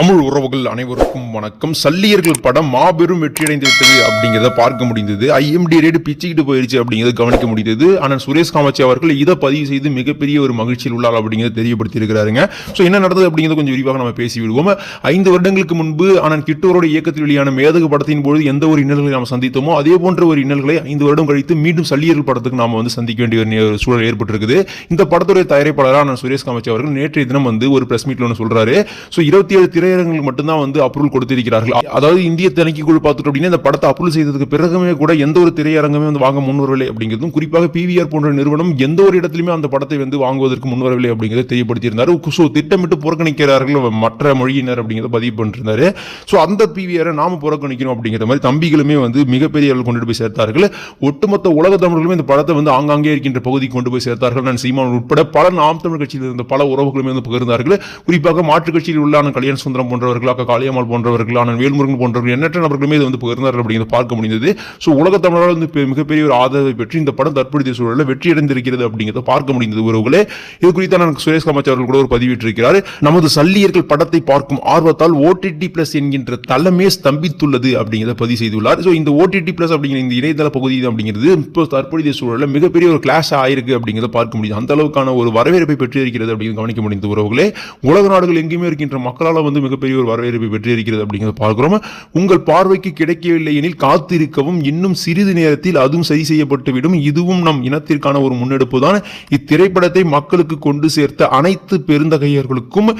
தமிழ் உறவுகள் அனைவருக்கும் வணக்கம். சல்லியர்கள் படம் மாபெரும் வெற்றியடைந்து விட்டது அப்படிங்கிறத பார்க்க முடிந்தது. ஐஎம்டி ரேட் பிச்சுக்கிட்டு போயிருச்சு அப்படிங்கிறத கவனிக்க முடிந்தது. ஆனால் சுரேஷ் காமாட்சி அவர்கள் இதை பதிவு செய்து மிகப்பெரிய ஒரு மகிழ்ச்சியில் உள்ளார் அப்படிங்கிறத தெரியப்படுத்தியிருக்கிறாருங்க. ஸோ என்ன நடந்தது அப்படிங்கிறத கொஞ்சம் விரிவாக நம்ம பேசிவிடுவோம். ஐந்து வருடங்களுக்கு முன்பு ஆனால் கிட்டோரோட இயக்கத்தில் வெளியான மேதகு படத்தின் போது எந்த ஒரு இன்னல்களை நாம் சந்தித்தோமோ அதே போன்ற ஒரு இன்னல்களை ஐந்து வருடம் கழித்து மீண்டும் சல்லியர்கள் படத்துக்கு நாம் வந்து சந்திக்க வேண்டிய ஒரு சூழல் ஏற்பட்டிருக்குது. இந்த படத்துடைய தயாரிப்பாளராக நான் சுரேஷ் காமாட்சி அவர்கள் நேற்றைய தினம் வந்து ஒரு பிரஸ் மீட்டில் ஒன்று சொல்கிறாரு ஸோ இருபத்தி ஏழு திரையரங்குகளுக்கு மட்டும்தான் வந்து அப்ரூவல் கொடுத்திருக்கிறார்கள். அதாவது இந்திய தணிக்கை குழு பார்த்துட்டு அப்படின்னா இந்த படத்தை அப்ரூவல் செய்ததுக்கு பிறகுமே கூட எந்த ஒரு திரையரங்கமே வந்து வாங்க முன்வரவில்லை அப்படிங்கிறதும் குறிப்பாக பிவிஆர் போன்ற நிறுவனம் எந்த ஒரு இடத்துலையுமே அந்த படத்தை வந்து வாங்குவதற்கு முன்வரவில்லை அப்படிங்கிறத தெரியப்படுத்தியிருந்தார். ஸோ திட்டமிட்டு புறக்கணிக்கிறார்கள் மற்ற மொழியினர் அப்படிங்கிறத பதிவு பண்ணிருந்தாரு. ஸோ அந்த பிவிஆரை நாம புறக்கணிக்கணும் அப்படிங்கிற மாதிரி தம்பிகளுமே வந்து மிகப்பெரிய அளவில் கொண்டு போய் சேர்த்தார்கள். ஒட்டுமொத்த உலக தமிழர்களுமே இந்த படத்தை வந்து ஆங்காங்கே இருக்கின்ற பகுதிக்கு கொண்டு போய் சேர்த்தார்கள். நான் சீமான் உட்பட பல நாம் தமிழ் கட்சியில் இருந்த பல உறவுகளுமே வந்து பகிர்ந்தார்கள். குறிப்பாக மாற்றுக் கட்சியில் உள்ள கல்யாண சுந்தரம் போன்றவர்கள் அக்கா காளியம்மாள் போன்றவர்கள் அண்ணன் வேல்முருகன் போன்றவர்கள் எண்ணற்ற நபர்களுமே இது வந்து பகிர்ந்தார்கள் அப்படிங்கிறது பார்க்க முடிந்தது. ஸோ உலக தமிழரால் வந்து மிகப்பெரிய ஒரு ஆதரவை பெற்று இந்த படம் தற்போதைய சூழலில் வெற்றி அடைந்திருக்கிறது அப்படிங்கிறத பார்க்க முடிந்தது உறவுகளே. இது குறித்து நான் சுரேஷ் காமாட்சி அவர்கள் கூட ஒரு பதிவிட்டிருக்கிறார் நமது சல்லியர்கள் படத்தை பார்க்கும் ஆர்வத்தால் ஓடிடி பிளஸ் என்கின்ற தளமே ஸ்தம்பித்துள்ளது அப்படிங்கிறத பதிவு செய்துள்ளார். ஸோ இந்த ஓடிடி பிளஸ் அப்படிங்கிற இந்த இணையதள பகுதி அப்படிங்கிறது இப்போ தற்போதைய சூழலில் மிகப்பெரிய ஒரு கிளாஸ் ஆயிருக்கு அப்படிங்கிறத பார்க்க முடியுது. அந்த அளவுக்கான ஒரு வரவேற்பை பெற்றிருக்கிறது அப்படிங்கிறது கவனிக்க முடிந்த உறவுகளே. உலக நாடுகள் எங்கேயுமே இருக்கின்ற மக்களால் வந்து மிகப்பெரிய ஒரு வரவேற்பை பெற்றிருக்கிறது அப்படிங்கிறத பார்க்குறோம். உங்கள் பார்வைக்கு கிடைக்கவில்லை எனில் காத்திருக்கவும் இன்னும் சிறிது நேரத்தில் அதுவும் சரி செய்யப்பட்டுவிடும் இதுவும் நம் இனத்திற்கான ஒரு முன்னெடுப்பு தான் இத்திரைப்படத்தை மக்களுக்கு கொண்டு சேர்த்த அனைத்து பெருந்தகையர்களுக்கும்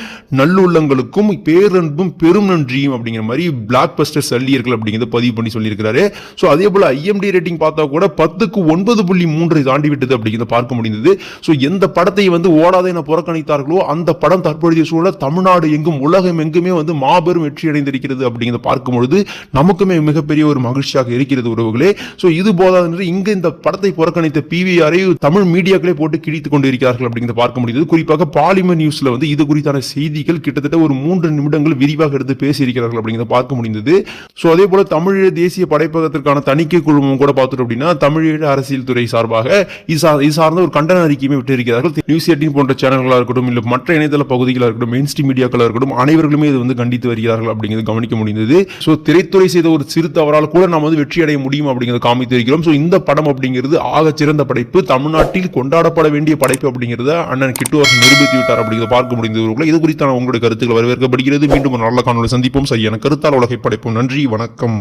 நல்லுள்ளங்களுக்கும் பேரன்பும் பெரும் நன்றியும் அப்படிங்கிற மாதிரி பிளாக் பஸ்டர் சல்லியர்கள் அப்படிங்கிறத பதிவு பண்ணி சொல்லியிருக்கிறாரு. ஸோ அதே போல் ஐஎம்டி ரேட்டிங் பார்த்தா கூட பத்துக்கு ஒன்பது புள்ளி மூன்றை தாண்டி விட்டது அப்படிங்கிறத பார்க்க முடிந்தது. ஸோ எந்த படத்தை வந்து ஓடாத என புறக்கணித்தார்களோ அந்த படம் தற்போதைய சூழல் தமிழ்நாடு எங்கும் உலகம் எங்கும் வந்து மாபெரும் வெற்றி அடைந்திருக்கிறது அப்படிங்கிறத பார்க்கும் பொழுது நமக்குமே மிகப்பெரிய ஒரு மகிழ்ச்சியாக இருக்கிறது உறவுகளே. ஸோ இது போதாது இங்கு இந்த படத்தை புறக்கணித்த பிவிஆரை தமிழ் மீடியாக்களே போட்டு கிழித்துக் கொண்டு இருக்கிறார்கள் அப்படிங்கிறத பார்க்க முடியுது. குறிப்பாக பாலிமர் நியூஸ்ல வந்து இது குறித்தான செய்திகள் கிட்டத்தட்ட ஒரு மூன்று நிமிடங்கள் விரிவாக எடுத்து பேசியிருக்கிறார்கள் அப்படிங்கிறத பார்க்க முடிந்தது. ஸோ அதே போல தமிழீழ தேசிய படைப்பகத்திற்கான தணிக்கை குழுமம் கூட பார்த்துட்டோம் அப்படின்னா தமிழீழ அரசியல் துறை சார்பாக இது சார்ந்த ஒரு கண்டன அறிக்கையுமே விட்டிருக்கிறார்கள். நியூஸ் எயிட்டின் போன்ற சேனல்களாக இருக்கட்டும் இல்லை மற்ற இணையதள பகுதிகளாக இருக்கட்டும் மெயின் ஸ்ட்ரீம் மீடியாக்களாக இருக்கட்டும் அனைவர்களும் இது வந்து கண்டித்து வருகிறார்கள் அப்படிங்கிறது கவனிக்க முடிந்தது. ஸோ திரைத்துறை செய்த ஒரு சிறு தவறால் கூட நாம் வந்து வெற்றி அடைய முடியும் அப்படிங்கிறத காமித்து இருக்கிறோம். ஸோ இந்த படம் அப்படிங்கிறது ஆக சிறந்த படைப்பு. தமிழ்நாட்டில் கொண்டாடப்பட வேண்டிய படைப்பு அப்படிங்கிறத அண்ணன் கிட்டு அவர்கள் நிரூபித்து விட்டார் அப்படிங்கிறத பார்க்க முடிந்தவர்களை இது குறித்தான உங்களுடைய கருத்துக்கள் வரவேற்கப்படுகிறது. மீண்டும் ஒரு நல்ல காணொலி சந்திப்போம். சரியான கருத்தால் உலகை படைப்போம். நன்றி வணக்கம்.